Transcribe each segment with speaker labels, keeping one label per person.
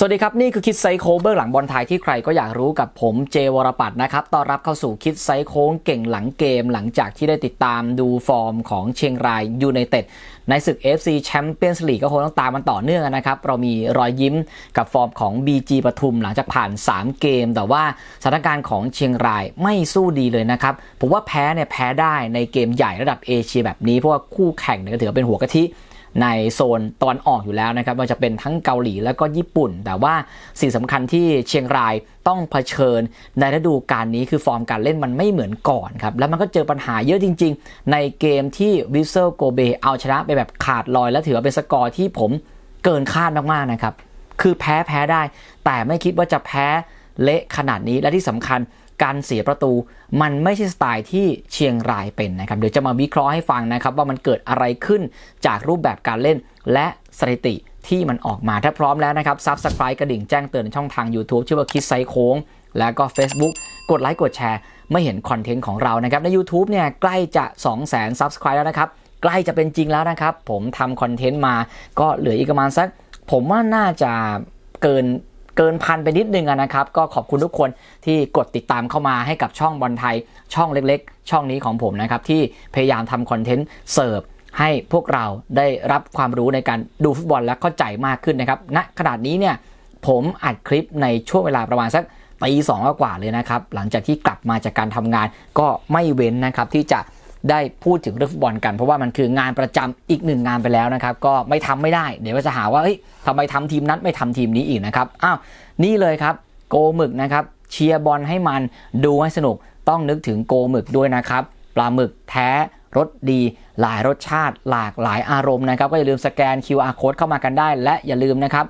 Speaker 1: สวัสดีครับ นี่คือคิดไซโคเบื้องหลังบอลไทยที่ใครก็อยากรู้กับผมเจวรปัตนะครับต้อนรับเข้าสู่คิดไซโค้งเก่งหลังเกม หลังจากที่ได้ติดตามดูฟอร์มของเชียงรายยูไนเต็ดในศึก FC แชมเปี้ยนส์ลีกก็คงต้องตามมันต่อเนื่องนะครับ เรามีรอยยิ้มกับฟอร์มของ BG ปทุมหลังจากผ่าน 3 เกม แต่ว่าสถานการณ์ของเชียงรายไม่สู้ดีเลยนะครับ ผมว่าแพ้เนี่ยแพ้ได้ในเกมใหญ่ระดับเอเชียแบบนี้เพราะว่าคู่แข่งเนี่ยก็ถือว่าเป็นหัวกะทิ ในโซนตอนออกอยู่แล้วนะครับมันจะเป็นทั้งเกาหลีแล้วก็ญี่ปุ่น แต่ว่าสิ่งสำคัญที่เชียงรายต้องเผชิญในฤดูกาลนี้คือฟอร์มการเล่นมันไม่เหมือนก่อนครับ แล้วมันก็เจอปัญหาเยอะจริง ๆ ในเกมที่วิเซลโกเบเอาชนะไปแบบขาดลอย และถือว่าเป็นสกอร์ที่ผมเกินคาดมากๆนะครับ คือแพ้แพ้ได้ แต่ไม่คิดว่าจะแพ้เละขนาดนี้และที่สำคัญ การเสียประตูมันไม่ใช่สไตล์ที่เชียงรายเป็นนะครับเดี๋ยวจะมาวิเคราะห์ให้ฟังนะครับว่ามันเกิดอะไรขึ้นจากรูปแบบการเล่นและสถิติที่มันออกมาถ้าพร้อมแล้วนะครับซับสไคร b e กระดิ่งแจ้งเตือนในช่องทาง YouTube ชื่อว่าคิดไซโค้งแล้วก็ Facebook กดไลค์กดแชร์ไม่เห็นคอนเทนต์ของเรานะครับใน YouTube เนี่ยใกล้จะ 2 0 0 0 0 0 Subscribe แล้วนะครับ ใกล้จะเป็นจริงแล้วนะครับ ผมทำคอนเทนต์มาก็เหลืออีกประมาณสัก ผมว่าน่าจะเกิน เกินพันไปนิดนึงนะครับ ก็ขอบคุณทุกคนที่กดติดตามเข้ามาให้กับช่องบอลไทยช่องเล็กๆ ช่องนี้ของผมนะครับ ที่พยายามทำคอนเทนต์เสิร์ฟให้พวกเราได้รับความรู้ในการดูฟุตบอลและเข้าใจมากขึ้นนะครับณขนาดนี้เนี่ยผมอัดคลิปในช่วงเวลาประมาณสักตีสองกว่าเลยนะครับ หลังจากที่กลับมาจากการทำงานก็ไม่เว้นนะครับที่จะ ได้พูดถึงเรื่องฟุตบอลกัน เพราะว่ามันคืองานประจำอีกหนึ่งงานไปแล้วนะครับ ก็ไม่ทำไม่ได้ เดี๋ยวก็จะหาว่าเฮ้ยทำไมทำทีมนั้นไม่ทำทีมนี้อีกนะครับอ้าวนี่เลยครับโกหมึกนะครับเชียร์บอลให้มันดูให้สนุกต้องนึกถึงโกหมึกด้วยนะครับปลาหมึกแท้รสดีหลายรสชาติหลากหลายอารมณ์นะครับ ก็อย่าลืมสแกน QR code เข้ามากันได้ และอย่าลืมนะครับ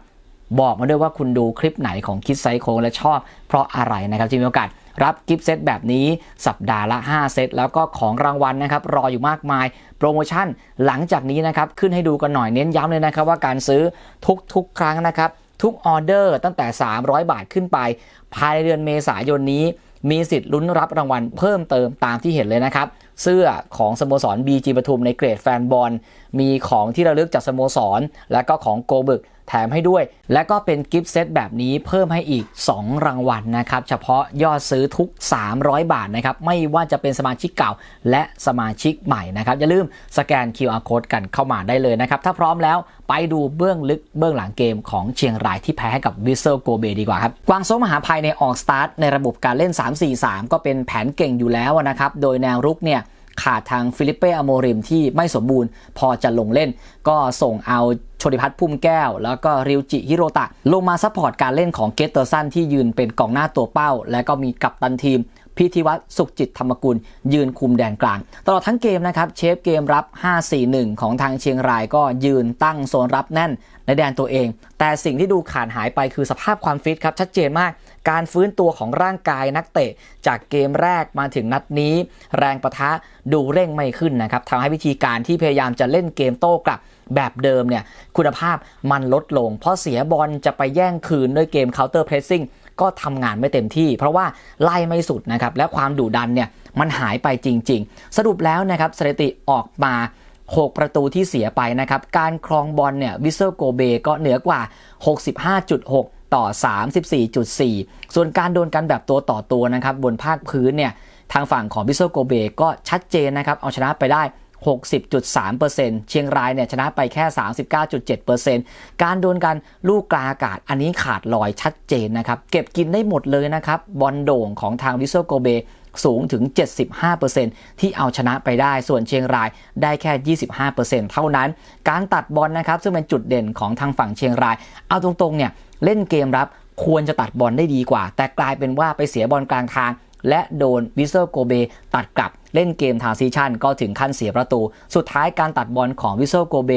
Speaker 1: บอกมาด้วยว่าคุณดูคลิปไหนของคิดไซโคและชอบเพราะอะไรนะครับจะมีโอกาส รับกิฟต์เซตแบบนี้สัปดาห์ละ 5 เซต แล้วก็ของรางวัลนะครับ รออยู่มากมาย โปรโมชั่นหลังจากนี้นะครับ ขึ้นให้ดูกันหน่อยเน้นย้ำเลยนะครับ ว่าการซื้อทุกๆ ครั้งนะครับ ทุกออเดอร์ตั้งแต่ 300 บาทขึ้นไป ภายในเดือนเมษายนนี้ มีสิทธิ์ลุ้นรับรางวัลเพิ่มเติมตามที่เห็นเลยนะครับเสื้อของสโมสร BG ปทุมในเกรดแฟนบอล มีของที่ระลึกจากสโมสร และก็ของโกบึก แถมให้ด้วย และก็เป็นกิฟต์เซตแบบนี้เพิ่มให้อีก 2 รางวัลนะครับ เฉพาะยอดซื้อทุก 300 บาทนะครับ ไม่ว่าจะเป็นสมาชิกเก่า และสมาชิกใหม่นะครับ อย่าลืมสแกน QR code กันเข้ามาได้เลยนะครับ ถ้าพร้อมแล้วไปดูเบื้องลึกเบื้องหลังเกมของเชียงรายที่แพ้ให้กับวิเซลโกเบดีกว่าครับ กวางโซมหาภัยในออกสตาร์ทในระบบการเล่น 3-4-3 ก็เป็นแผนเก่งอยู่แล้วนะครับ โดยแนวรุกเนี่ย ขาดทางฟิลิปเป้อโมริมที่ไม่สมบูรณ์ พอจะลงเล่น ก็ส่งเอาชนิพัฒน์พุ่มแก้ว แล้วก็ริวจิฮิโรตะ ลงมาซัพพอร์ตการเล่นของเกตเตอร์สันที่ยืนเป็นกองหน้าตัวเป้า และก็มีกัปตันทีมพิธีวัตรสุขจิตธรรมกุล ยืนคุมแดนกลาง ตลอดทั้งเกมนะครับ เชฟเกมรับ 5-4-1 ของทางเชียงรายก็ยืนตั้งโซนรับแน่นในแดนตัวเอง แต่สิ่งที่ดูขาดหายไปคือสภาพความฟิตครับ ชัดเจนมาก การฟื้นตัวของร่างกายนักเตะ จากเกมแรกมาถึงนัดนี้ แรงประทะดูเร่งไม่ขึ้นนะครับทำให้วิธีการที่พยายามจะเล่นเกมโต้กลับแบบเดิมเนี่ยคุณภาพมันลดลง เพราะเสียบอลจะไปแย่งคืนด้วยเกม counter pressing ก็ทำงานไม่เต็มที่ เพราะว่าไล่ไม่สุดนะครับและความดุดันเนี่ยมันหายไปจริง ๆ สรุปแล้วนะครับสถิติออกมา 6 ประตูที่เสียไปนะครับการครองบอลเนี่ยวิเซอร์โกเบก็เหนือกว่า 65.6 ต่อ 34.4 ส่วนการโดนกันแบบตัวต่อตัวนะครับบนภาคพื้นเนี่ยทางฝั่งของวิเซโกเบก็ชัดเจนนะครับเอาชนะไปได้ 60.3%เชียงรายเนี่ยชนะไปแค่ 39.7%การโดนกันลูกกลางอากาศอันนี้ขาดลอยชัดเจนนะครับเก็บกินได้หมดเลยนะครับบอลโด่งของทางวิเซโกเบสูงถึง 75%ที่เอาชนะไปได้ส่วนเชียงรายได้แค่ 25%เท่านั้น การตัดบอลนะครับซึ่งเป็นจุดเด่นของทางฝั่งเชียงราย เอาตรงๆเนี่ย เล่นเกมรับควรจะตัดบอลได้ดีกว่า แต่กลายเป็นว่าไปเสียบอลกลางทาง และโดนวิเซอร์โกเบตัดกลับ เล่นเกมทางซีชั่นก็ถึงขั้นเสียประตู สุดท้ายการตัดบอลของวิเซโกเบ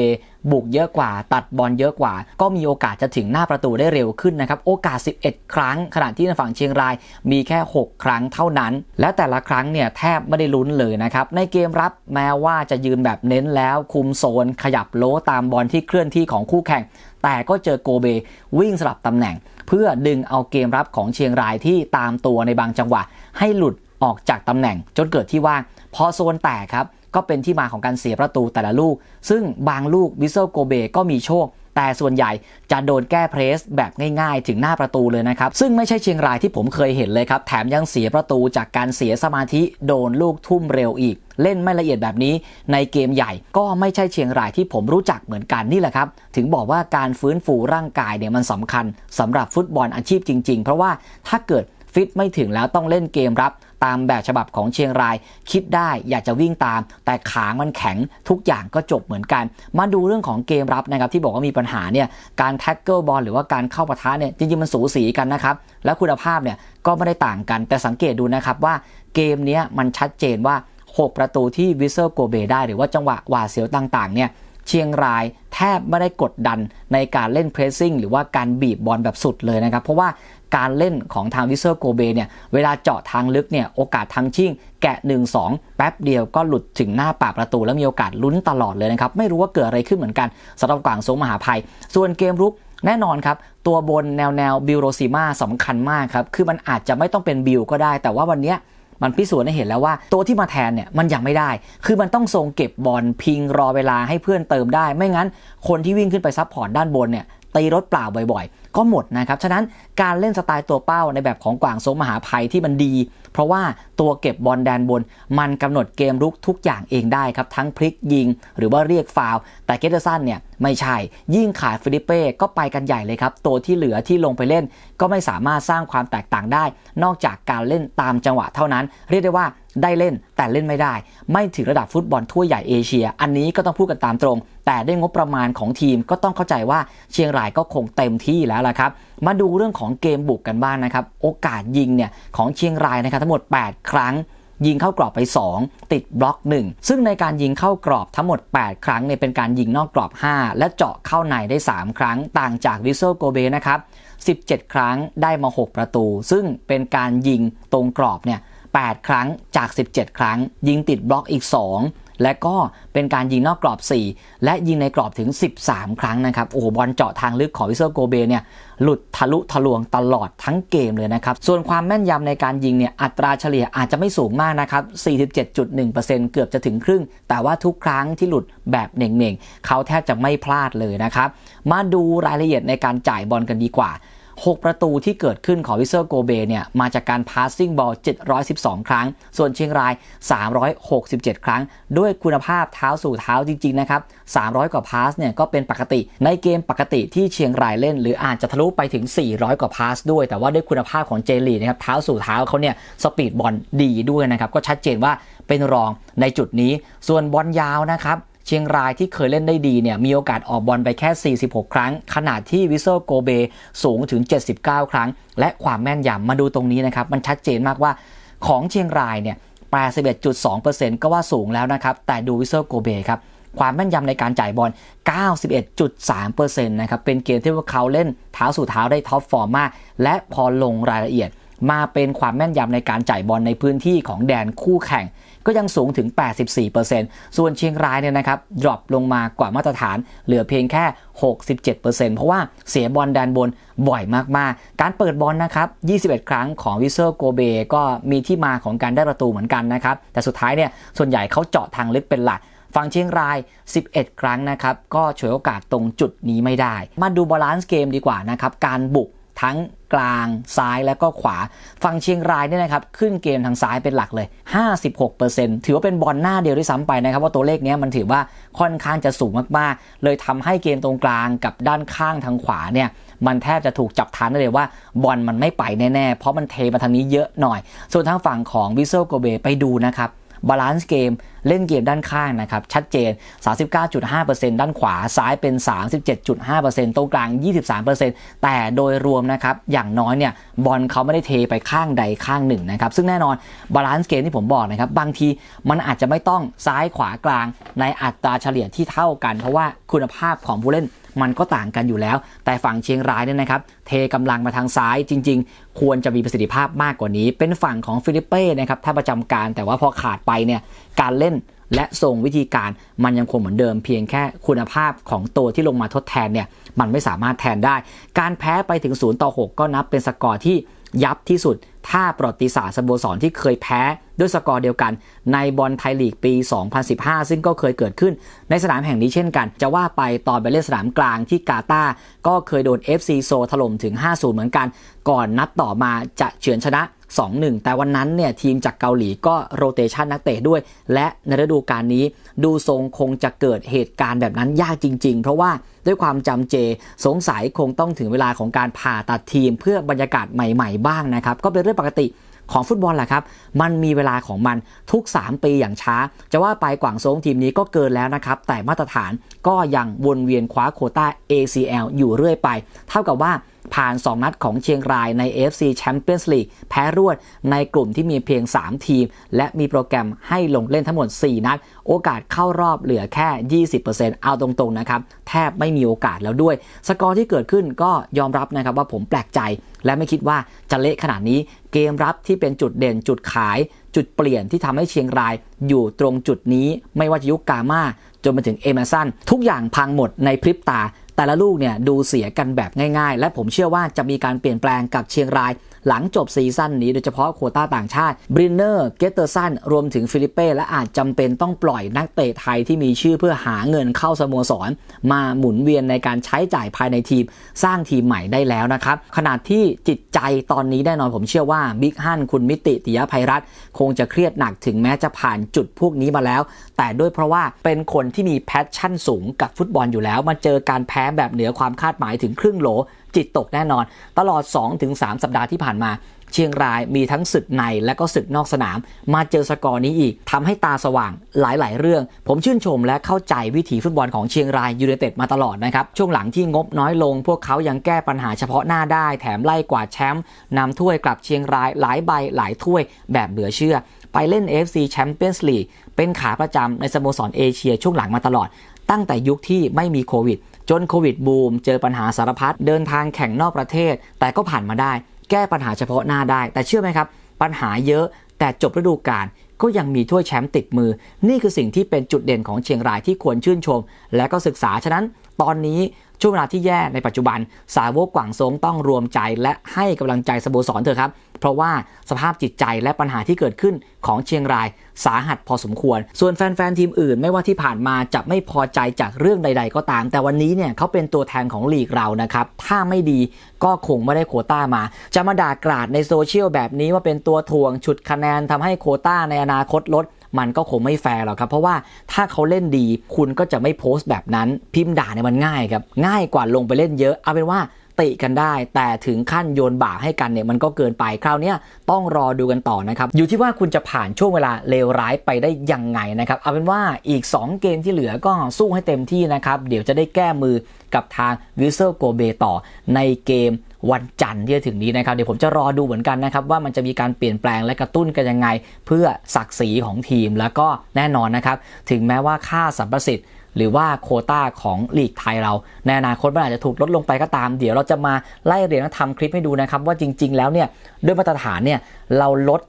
Speaker 1: บุกเยอะกว่า ตัดบอลเยอะกว่า ก็มีโอกาสจะถึงหน้าประตูได้เร็วขึ้นนะครับ โอกาส 11 ครั้ง ขณะที่ในฝั่งเชียงรายมีแค่ 6 ครั้งเท่านั้น และแต่ละครั้งเนี่ยแทบไม่ได้ลุ้นเลยนะครับ ในเกมรับแม้ว่าจะยืนแบบเน้นแล้ว คุมโซน ขยับโลตามบอลที่เคลื่อนที่ของคู่แข่ง แต่ก็เจอโกเบวิ่งสลับตำแหน่ง เพื่อดึงเอาเกมรับของเชียงรายที่ตามตัวในบางจังหวะ ให้หลุด ออกจากตำแหน่งจนเกิดที่ว่าง พอโซนแตกครับ ก็เป็นที่มาของการเสียประตูแต่ละลูก ซึ่งบางลูกวิเซลโกเบก็มีโชค แต่ส่วนใหญ่จะโดนแก้เพรสแบบง่ายๆ ถึงหน้าประตูเลยนะครับ ซึ่งไม่ใช่เชียงรายที่ผมเคยเห็นเลยครับ แถมยังเสียประตูจากการเสียสมาธิโดนลูกทุ่มเร็วอีก เล่นไม่ละเอียดแบบนี้ในเกมใหญ่ก็ไม่ใช่เชียงรายที่ผมรู้จักเหมือนกันนี่แหละครับ ถึงบอกว่าการฟื้นฟูร่างกายเนี่ยมันสำคัญสำหรับฟุตบอลอาชีพจริง ๆ เพราะว่าถ้าเกิดฟิตไม่ถึงแล้วต้องเล่นเกมรับ ตามแบบฉบับของเชียงราย คิดได้อยากจะวิ่งตาม แต่ขางมันแข็งทุกอย่างก็จบเหมือนกัน มาดูเรื่องของเกมรับนะครับที่บอกว่ามีปัญหาเนี่ยการแท็กเกิลบอลหรือว่าการเข้าปะทะเนี่ยจริงๆมันสูสีกันนะครับแล้วคุณภาพเนี่ยก็ไม่ได้ต่างกัน แต่สังเกตดูนะครับว่าเกมนี้มันชัดเจนว่า 6 ประตูที่วิเซอร์โกเบได้หรือว่าจังหวะหวาเสียวต่างๆเนี่ยเชียงรายแทบไม่ได้กดดันในการเล่นเพรสซิ่งหรือว่าการบีบบอลแบบสุดเลยนะครับ เพราะว่า การเล่นของทางวิเซอร์โกเบเนี่ยเวลาเจาะทางลึกเนี่ยโอกาสทางชิ่งแกะ 1-2 แป๊บเดียวก็หลุดถึงหน้าปากประตู แล้วมีโอกาสลุ้นตลอดเลยนะครับ ไม่รู้ว่าเกิดอะไรขึ้นเหมือนกันสำหรับกวางสงมหาภัย ส่วนเกมรุกแน่นอนครับ ตัวบนแนวแนวบิลโรซิมาสำคัญมากครับ คือมันอาจจะไม่ต้องเป็นบิลก็ได้ แต่ว่าวันนี้มันพิสูจน์ให้เห็นแล้วว่าตัวที่มาแทนเนี่ยมันยังไม่ได้ คือมันต้องทรงเก็บบอลพิงรอเวลาให้เพื่อนเติมได้ ไม่งั้นคนที่วิ่งขึ้นไปซับพอร์ตด้านบนเนี่ย ตีรถเปล่าบ่อยๆ ก็หมดนะครับ ฉะนั้นการเล่นสไตล์ตัวเป้าในแบบของกวางโซมหาภัยที่มันดี เพราะว่าตัวเก็บบอลแดนบน มันกำหนดเกมรุกทุกอย่างเองได้ครับ ทั้งพลิกยิง หรือว่าเรียกฟาวแต่เกเตอร์สันเนี่ยไม่ใช่ ยิ่งขาดฟิลิปเป้ก็ไปกันใหญ่เลยครับ ตัวที่เหลือที่ลงไปเล่น ก็ไม่สามารถสร้างความแตกต่างได้ นอกจากการเล่นตามจังหวะเท่านั้น เรียกได้ว่า ได้เล่นแต่เล่นไม่ได้ ไม่ถึงระดับฟุตบอลทั่วใหญ่เอเชีย อันนี้ก็ต้องพูดกันตามตรง แต่ได้งบประมาณของทีมก็ต้องเข้าใจว่าเชียงรายก็คงเต็มที่แล้วละครับ มาดูเรื่องของเกมบุกกันบ้างนนะครับ โอกาสยิงเนี่ยของเชียงรายนะครับทั้งหมด 8 ครั้งยิงเข้ากรอบไป 2 ติดบล็อก 1 ซึ่งในการยิงเข้ากรอบทั้งหมด 8 ครั้งเนี่ยเป็นการยิงนอกกรอบ 5 และเจาะเข้าในได้ 3 ครั้งต่างจากวิโซโกเบนะครับ 17 ครั้งได้มา 6 ประตู ซึ่งเป็นการยิงตรงกรอบเนี่ย 8 ครั้งจาก 17 ครั้ง ยิงติดบล็อกอีก 2 และก็เป็นการยิงนอกกรอบ 4 และยิงในกรอบถึง 13 ครั้งนะครับ โอ้โหบอลเจาะทางลึกของวิเซอร์โกเบเนี่ยหลุดทะลุทะลวงตลอดทั้งเกมเลยนะครับ ส่วนความแม่นยำในการยิงเนี่ยอัตราเฉลี่ยอาจจะไม่สูงมากนะครับ 47.1%เกือบจะถึงครึ่ง แต่ว่าทุกครั้งที่หลุดแบบเน่งๆ เขาแทบจะไม่พลาดเลยนะครับ มาดูรายละเอียดในการจ่ายบอลกันดีกว่า 6 ประตูที่เกิดขึ้นของวิเซอร์โกเบเนี่ยมาจากการพาสซิ่งบอล 712 ครั้ง ส่วนเชียงราย 367 ครั้ง ด้วยคุณภาพเท้าสู่เท้าจริง ๆ นะครับ 300 กว่าพาสเนี่ยก็เป็นปกติ ในเกมปกติที่เชียงรายเล่น หรืออาจจะทะลุไปถึง 400 กว่าพาสด้วย แต่ว่าด้วยคุณภาพของเจลีนะครับเท้าสู่เท้าเขาเนี่ยสปีดบอลดีด้วยนะครับก็ชัดเจนว่าเป็นรองในจุดนี้ ส่วนบอลยาวนะครับ เชียงรายที่เคยเล่นได้ดีเนี่ยมีโอกาสออกบอลไปแค่ 46 ครั้งขนาดที่วิโซอร์โกเบสูงถึง 79 ครั้ง และความแม่นยำมาดูตรงนี้นะครับ มันชัดเจนมากว่าของเชียงรายเนี่ย 81.2%ก็ว่าสูงแล้วนะครับ แต่ดูวิโซอร์โกเบครับ ความแม่นยำในการจ่ายบอล 91.3%นะครับ เป็นเกมที่พวกเขาเล่นเท้าสู่เท้าได้ท็อปฟอร์มมาก และพอลงรายละเอียด มาเป็นความแม่นยำในการจ่ายบอลในพื้นที่ของแดนคู่แข่ง ก็ยังสูงถึง 84%ส่วนเชียงรายเนี่ยนะครับดรอปลงมากว่ามาตรฐาน เหลือเพียงแค่ 67%เพราะว่าเสียบอลแดนบนบ่อยมากๆ การเปิดบอลนะครับ 21 ครั้งของวิเซอร์โกเบก็มีที่มาของการได้ประตูเหมือนกันนะครับ แต่สุดท้ายเนี่ยส่วนใหญ่เขาเจาะทางลึกเป็นหลักฝั่งเชียงราย 11 ครั้งนะครับ ก็ฉวยโอกาสตรงจุดนี้ไม่ได้ มาดูบาลานซ์เกมดีกว่านะครับ การบุก ทั้งกลางซ้ายและก็ขวาฝั่งเชียงรายเนี่ยนะครับขึ้นเกมทางซ้ายเป็นหลักเลย 56%ถือว่าเป็นบอลหน้าเดียวด้วยซ้ำไปนะครับว่าตัวเลขนี้มันถือว่าค่อนข้างจะสูงมากๆ เลยทำให้เกมตรงกลางกับด้านข้างทางขวาเนี่ยมันแทบจะถูกจับทานได้เลยว่าบอลมันไม่ไปแน่ๆ เพราะมันเทมาทางนี้เยอะหน่อย ส่วนทางฝั่งของวิเซลโกเบไปดูนะครับ บาลานซ์เกมเล่นเกมด้านข้างนะครับชัดเจน 39.5%ด้านขวาซ้ายเป็น 37.5%ตรงกลาง 23%แต่โดยรวมนะครับอย่างน้อยเนี่ยบอลเขาไม่ได้เทไปข้างใดข้างหนึ่งนะครับซึ่งแน่นอนบาลานซ์เกมที่ผมบอกนะครับบางทีมันอาจจะไม่ต้องซ้ายขวากลางในอัตราเฉลี่ยที่เท่ากัน เพราะว่าคุณภาพของผู้เล่น มันก็ต่างกันอยู่แล้ว แต่ฝั่งเชียงรายเนี่ยนะครับ เทกำลังมาทางซ้ายจริง ๆ ควรจะมีประสิทธิภาพมากกว่านี้ เป็นฝั่งของฟิลิปเป้นะครับถ้าประจำการแต่ว่าพอขาดไปเนี่ยการเล่นและทรงวิธีการมันยังคงเหมือนเดิมเพียงแค่คุณภาพของตัวที่ลงมาทดแทนเนี่ยมันไม่สามารถแทนได้ การแพ้ไปถึง0ต่อ6ก็นับเป็นสกอร์ที่ยับที่สุด ถ้าประวัติศาสตร์สโมสรที่เคยแพ้ด้วยสกอร์เดียวกัน ในบอลไทยลีกปี 2015 ซึ่งก็เคยเกิดขึ้นในสนามแห่งนี้เช่นกัน จะว่าไปตอนไปเล่นสนามกลางที่กาตาร์ก็เคยโดน FC โซถล่มถึง 5-0 เหมือนกัน ก่อนนัดต่อมาจะเฉือนชนะ 2-1 แต่วันนั้นเนี่ยทีมจากเกาหลีก็โรเตชันนักเตะด้วย และในฤดูกาลนี้ดูทรงคงจะเกิดเหตุการณ์แบบนั้นยากจริง ๆ เพราะว่าด้วยความจำเจสงสัยคงต้องถึงเวลาของการผ่าตัดทีมเพื่อบรรยากาศใหม่ ๆ บ้างนะครับ ก็เป็นเรื่องปกติของฟุตบอลแหละครับ มันมีเวลาของมันทุก 3 ปีอย่างช้า จะว่าไปกว่างโซงทีมนี้ก็เกินแล้วนะครับ แต่มาตรฐานก็ยังวนเวียนคว้าโคต้า ACL อยู่เรื่อยไป เท่ากับว่า ผ่าน 2 นัดของเชียงรายใน AFC Champions League แพ้รวดในกลุ่มที่มีเพียง 3 ทีม และมีโปรแกรมให้ลงเล่นทั้งหมด 4 นัด โอกาสเข้ารอบเหลือแค่ 20%เอาตรงๆนะครับ แทบไม่มีโอกาสแล้วด้วย สกอร์ที่เกิดขึ้นก็ยอมรับนะครับว่าผมแปลกใจ และไม่คิดว่าจะเละขนาดนี้ เกมรับที่เป็นจุดเด่นจุดขาย จุดเปลี่ยนที่ทำให้เชียงรายอยู่ตรงจุดนี้ ไม่ว่าจะยุคกามาจนมาถึงเอเมซันทุกอย่างพังหมดในพริบตา แต่ละลูกเนี่ยดูเสียกันแบบง่าย ๆ และผมเชื่อว่าจะมีการเปลี่ยนแปลงกับเชียงราย หลังจบซีซั่นนี้โดยเฉพาะโควต้าต่างชาติบรินเนอร์เกตเตอร์สันรวมถึงฟิลิปเป้และอาจจำเป็นต้องปล่อยนักเตะไทยที่มีชื่อเพื่อหาเงินเข้าสโมสร มาหมุนเวียนในการใช้จ่ายภายในทีม สร้างทีมใหม่ได้แล้วนะครับขนาดที่จิตใจตอนนี้แน่นอนผมเชื่อว่าบิ๊กฮั่นคุณมิติติยภัยรัตคงจะเครียดหนักถึงแม้จะผ่านจุดพวกนี้มาแล้ว แต่ด้วยเพราะว่าเป็นคนที่มีแพชชั่นสูงกับฟุตบอลอยู่แล้ว มาเจอการแพ้แบบเหนือความคาดหมายถึงครึ่งโหล จิตตกแน่นอน ตลอด 2-3 สัปดาห์ที่ผ่านมา เชียงรายมีทั้งศึกในและก็ศึกนอกสนาม มาเจอสกอร์นี้อีกทำให้ตาสว่างหลาย ๆ เรื่อง ผมชื่นชมและเข้าใจวิถีฟุตบอลของเชียงรายยูไนเต็ดมาตลอดนะครับ ช่วงหลังที่งบน้อยลง พวกเขายังแก้ปัญหาเฉพาะหน้าได้ แถมไล่กวาดแชมป์นำถ้วยกลับเชียงรายหลายใบหลายถ้วยแบบเหลือเชื่อ ไปเล่น AFC Champions League เป็นขาประจำในสโมสรเอเชียช่วงหลังมาตลอด ตั้งแต่ยุคที่ไม่มีโควิด จนโควิดบูม เจอปัญหาสารพัดเดินทางแข่งนอกประเทศ แต่ก็ผ่านมาได้ แก้ปัญหาเฉพาะหน้าได้ แต่เชื่อไหมครับ ปัญหาเยอะแต่จบฤดูกาลก็ยังมีถ้วยแชมป์ติดมือ นี่คือสิ่งที่เป็นจุดเด่นของเชียงรายที่ควรชื่นชม และก็ศึกษาฉะนั้น ตอนนี้ ช่วงเวลาที่แย่ในปัจจุบัน สาวกกวางซงต้องรวมใจและให้กำลังใจสโมสรเถอะครับ เพราะว่าสภาพจิตใจและปัญหาที่เกิดขึ้นของเชียงรายสาหัสพอสมควร ส่วนแฟนๆทีมอื่นไม่ว่าที่ผ่านมาจะไม่พอใจจากเรื่องใด ๆ ก็ตาม แต่วันนี้เนี่ยเขาเป็นตัวแทนของลีกเรานะครับ ถ้าไม่ดีก็คงไม่ได้โคต้ามา จะมาด่ากราดในโซเชียลแบบนี้ว่าเป็นตัวถ่วงฉุดคะแนนทำให้โคต้าในอนาคตลด มันก็คงไม่แฟร์หรอกครับ เพราะว่าถ้าเขาเล่นดีคุณก็จะไม่โพสต์แบบนั้น พิมพ์ด่าเนี่ยมันง่ายครับ ง่ายกว่าลงไปเล่นเยอะ เอาเป็นว่าติกันได้ แต่ถึงขั้นโยนบาปให้กันเนี่ยมันก็เกินไปคราวนี้ต้องรอดูกันต่อนะครับ อยู่ที่ว่าคุณจะผ่านช่วงเวลาเลวร้ายไปได้ยังไงนะครับ เอาเป็นว่าอีก 2 เกมที่เหลือก็สู้ให้เต็มที่นะครับ เดี๋ยวจะได้แก้มือกับทางวิเซอร์โกเบต่อในเกม วันจันทร์ที่จะถึงนี้นะครับเดี๋ยวผมจะรอดูเหมือนกันนะครับว่ามันจะมีการเปลี่ยนแปลงและกระตุ้นกันยังไง เพื่อศักดิ์ศรีของทีมแล้วก็แน่นอนนะครับถึงแม้ว่าค่าสัมประสิทธิ์หรือว่าโคต้าของลีกไทยเราในอนาคตมันอาจจะถูกลดลงไปก็ตาม เดี๋ยวเราจะมาไล่เรียงและทำคลิปให้ดูนะครับ ว่าจริง ๆ แล้วเนี่ยด้วยมาตรฐานเนี่ยเราลด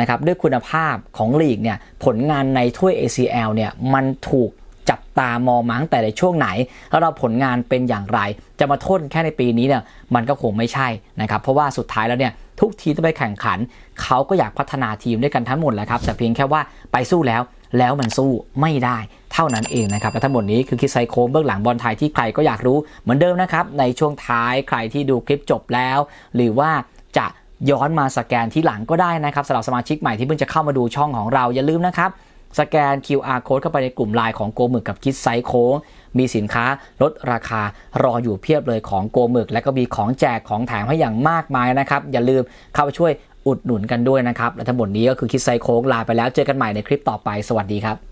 Speaker 1: นะครับด้วยคุณภาพของลีกเนี่ยผลงานในถ้วย ACL เนี่ยมันถูก จับตามองมาตั้งแต่ในช่วงไหน แล้วเราผลงานเป็นอย่างไร จะมาโทษแค่ในปีนี้เนี่ยมันก็คงไม่ใช่นะครับเพราะว่าสุดท้ายแล้วเนี่ยทุกทีมที่ไปแข่งขัน เขาก็อยากพัฒนาทีมด้วยกันทั้งหมดแหละครับแต่เพียงแค่ว่าไปสู้แล้วแล้วมันสู้ไม่ได้เท่านั้นเองนะครับ และทั้งหมดนี้คือคิดไซโคมเบื้องหลังบอลไทยที่ใครก็อยากรู้เหมือนเดิมนะครับ ในช่วงท้ายใครที่ดูคลิปจบแล้ว หรือว่าจะย้อนมาสแกนที่หลังก็ได้นะครับสำหรับสมาชิกใหม่ที่เพิ่งจะเข้ามาดูช่องของเราอย่าลืมนะครับ สแกน QR code เข้าไปในกลุ่มไลน์ของโกหมึกกับคิดไซโค้ง มีสินค้าลดราคารออยู่เพียบเลยของโกหมึก และก็มีของแจกของแถมให้อย่างมากมายนะครับ อย่าลืมเข้าไปช่วยอุดหนุนกันด้วยนะครับ และทั้งหมดนี้ก็คือคิดไซโค้งลาไปแล้วเจอกันใหม่ในคลิปต่อไปสวัสดีครับ